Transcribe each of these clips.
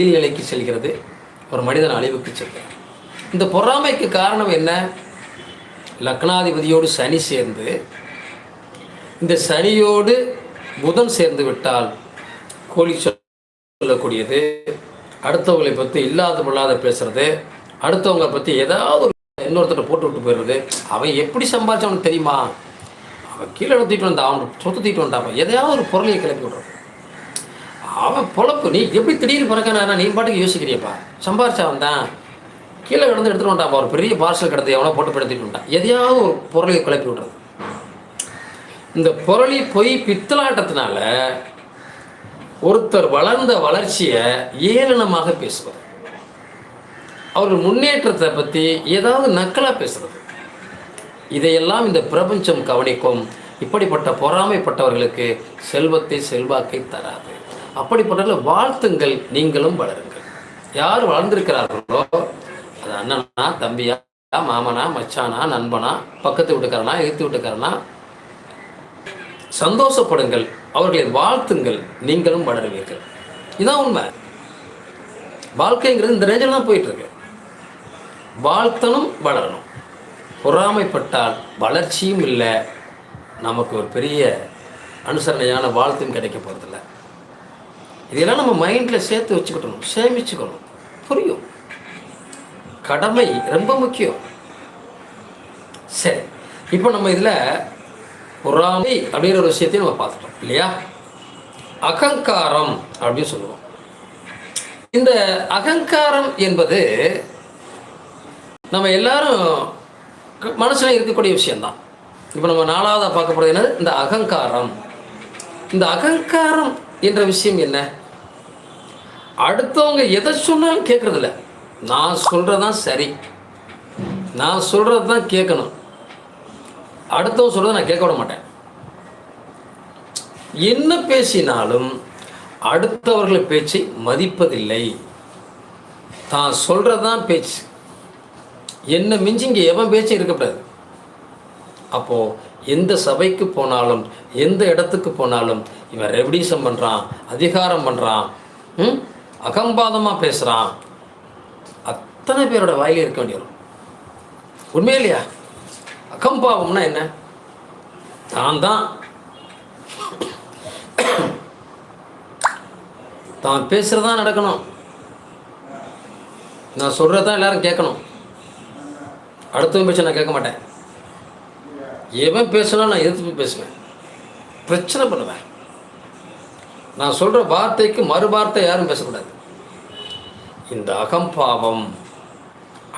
கீழ்நிலைக்கு செல்கிறது. ஒரு மனிதன் அழிவுக்கு செல்கிறது இந்த பொறாமைக்கு காரணம் என்ன? லக்னாதிபதியோடு சனி சேர்ந்து இந்த சனியோடு புதன் சேர்ந்து விட்டால் கோழி சொல்லக்கூடியது அடுத்தவங்களை பற்றி இல்லாத பொல்லாத பேசுறது அடுத்தவங்களை பற்றி ஏதாவது ஒரு இன்னொருத்தர் போட்டு விட்டு போயிடுறது அவன் எப்படி சம்பாதிச்சவனுக்கு தெரியுமா? அவன் கீழே தூக்கிட்டு வந்தா அவன் சொத்து தூக்கிட்டு வந்தாப்ப எதையாவது ஒரு பொருளையை கிளப்பி விடுறான். அவன் பொழப்பு நீ எப்படி திடீர்னு பிறக்கானா நீ பாட்டுக்கு யோசிக்கிறியப்பா. சம்பாரிச்சா அவன் தான் கீழே கிடந்து எடுத்துட்டு வந்தான் ஒரு பெரிய பார்சல் கிடந்து எவனோ போட்டு படுத்திட்டு வந்தான் எதையாவது ஒரு பொருளை குழப்பி விடுறது. இந்த பொருளி பொய் பித்தலாட்டத்தினால ஒருத்தர் வளர்ந்த வளர்ச்சியை ஏளனமாக பேசுவார் அவர்கள் முன்னேற்றத்தை பற்றி ஏதாவது நக்கலாக பேசுறது. இதையெல்லாம் இந்த பிரபஞ்சம் கவனிக்கும். இப்படிப்பட்ட பொறாமைப்பட்டவர்களுக்கு செல்வத்தை செல்வாக்கை தராது. அப்படிப்பட்டவர்கள் வாழ்த்துங்கள் நீங்களும் வளருங்கள். யார் வளர்ந்திருக்கிறார்களோ அது அண்ணனா தம்பியா மாமனா மச்சானா நண்பனா பக்கத்து வீட்டுக்காரனா எதிர்த்து வீட்டுக்காரனா சந்தோஷப்படுங்கள் அவர்களை வாழ்த்துங்கள் நீங்களும் வளருவீர்கள். இதான் உண்மை. வாழ்க்கைங்கிறது இந்த ரேஞ்சில் தான் போயிட்டு இருக்கு வாழ்த்தனும் வளரணும். பொறாமைப்பட்டால் வளர்ச்சியும் இல்லை. நமக்கு ஒரு பெரிய அனுசரணையான வாழ்த்தும் கிடைக்க போகிறதில்லை இதெல்லாம் நம்ம மைண்டில் சேர்த்து வச்சுக்கிட்டணும் சேமிச்சுக்கணும். புரியும்? கடமை ரொம்ப முக்கியம். சரி இப்போ நம்ம இதில் பொறாமை அப்படிங்கிற ஒரு விஷயத்தையும் நம்ம பார்த்துட்டோம் இல்லையா? அகங்காரம் அப்படின்னு சொல்லுவோம். இந்த அகங்காரம் என்பது நம்ம எல்லாரும் மனசில் மனசுல இருக்கக்கூடிய விஷயம்தான். இப்போ நம்ம நாலாவதாக பார்க்க போகிறது என்னது? இந்த அகங்காரம். இந்த அகங்காரம் என்ற விஷயம் என்ன? அடுத்தவங்க எதை சொன்னாலும் கேட்கறதில்ல நான் சொல்கிறது சரி. நான் சொல்கிறது தான் கேட்கணும் அடுத்தவங்க சொல்கிறத நான் கேட்க விட மாட்டேன். என்ன பேசினாலும் அடுத்தவர்களை பேச்சை மதிப்பதில்லை. தான் சொல்கிறது தான் பேச்சு. என்ன மிஞ்சி இங்கே எவன் பேச்சும் இருக்கக்கூடாது அப்போது எந்த சபைக்கு போனாலும் எந்த இடத்துக்கு போனாலும் இவன் ரெவடிசம் பண்ணுறான் அதிகாரம் பண்ணுறான் ம்? அகம்பாதமாக பேசுகிறான் அத்தனை பேரோட வாயில இருக்க வேண்டியது. வரும் இல்லையா? அகம்பாவம்னா என்ன? தான் தான் தான் பேசுகிறதா நடக்கணும். நான் சொல்கிறது தான் எல்லாரும் கேட்கணும். அடுத்தவன் பேச்ச நான் கேட்க மாட்டேன். எவன் பேசினா நான் எதிர்த்து போய் பேசுவேன். பிரச்சனை பண்ணுவேன். நான் சொல்கிற வார்த்தைக்கு மறுவார்த்தை யாரும் பேசக்கூடாது. இந்த அகம்பாவம்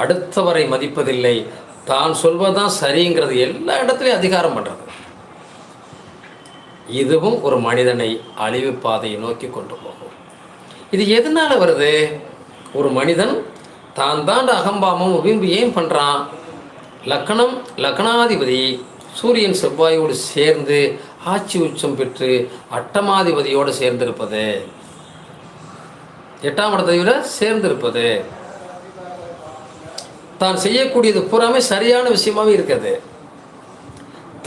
அடுத்தவரை மதிப்பதில்லை. தான் சொல்வதுதான் சரிங்கிறது எல்லா இடத்துலையும் அதிகாரம் பண்ணுறது இதுவும் ஒரு மனிதனை அழிவு பாதையை நோக்கி கொண்டு போகும். இது எதனால வருது? ஒரு மனிதன் தான் தான் அகம்பாவம் விரும்பி ஏன் பண்ணுறான் லக்கணம் லக்கணாதிபதி சூரியன் செவ்வாயோடு சேர்ந்து ஆட்சி உச்சம் பெற்று அட்டமாதிபதியோடு சேர்ந்திருப்பது. எட்டாம் இடத்தையோட சேர்ந்திருப்பது. தான் செய்யக்கூடியது பூராமே சரியான விஷயமாகவே இருக்காது.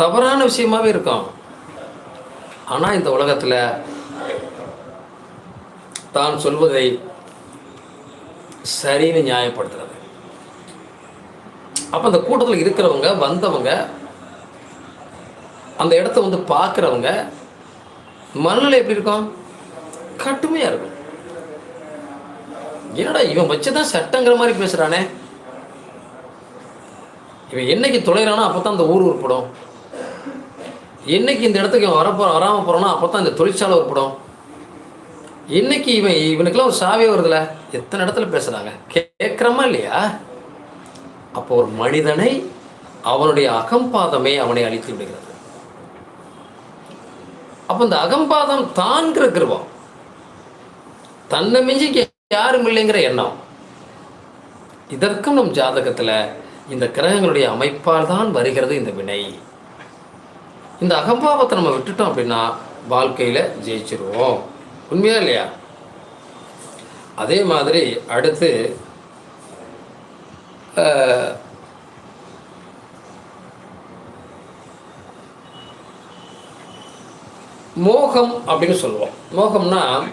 தவறான விஷயமாவே இருக்கும். ஆனால் இந்த உலகத்தில் தான் சொல்வதை சரின்னு நியாயப்படுத்துறது. அப்போ அந்த கூட்டத்தில் இருக்கிறவங்க வந்தவங்க அந்த இடத்த வந்து பார்க்குறவங்க மனநிலை எப்படி இருக்கும்? கட்டுமையாக இருக்கும். என்னடா இவன் வச்சுதான் சட்டங்கிற மாதிரி பேசுகிறானே இவன் என்னைக்கு தொலைகிறானோ அப்போ தான் இந்த ஊர் உருப்படும். என்னைக்கு இந்த இடத்துக்கு இவன் வரப்போ வராமல் போகிறானோ அப்போ தான் இந்த தொழிற்சாலை உருப்படும். என்னைக்கு இவன் இவனுக்கெல்லாம் ஒரு சாவே வருதுல? எத்தனை இடத்துல பேசுகிறாங்க கேட்குறமா இல்லையா? அப்போ ஒரு மனிதனை அவனுடைய அகம்பாதமே அவனை அழித்து விடுகிறது. அப்போ இந்த அகம்பாதம் தான்கிற கிருபம் தன்னை மிஞ்சி யாரும் இல்லைங்கிற எண்ணம். இதற்கும் நம் ஜாதகத்தில் இந்த கிரகங்களுடைய அமைப்பால் தான் வருகிறது இந்த வினை. இந்த அகம்பாவத்தை நம்ம விட்டுட்டோம் அப்படின்னா வாழ்க்கையில் ஜெயிச்சிருவோம். உண்மையா இல்லையா? அதே மாதிரி அடுத்து மோகம் அப்படின்னு சொல்லுவோம். மோகம்னா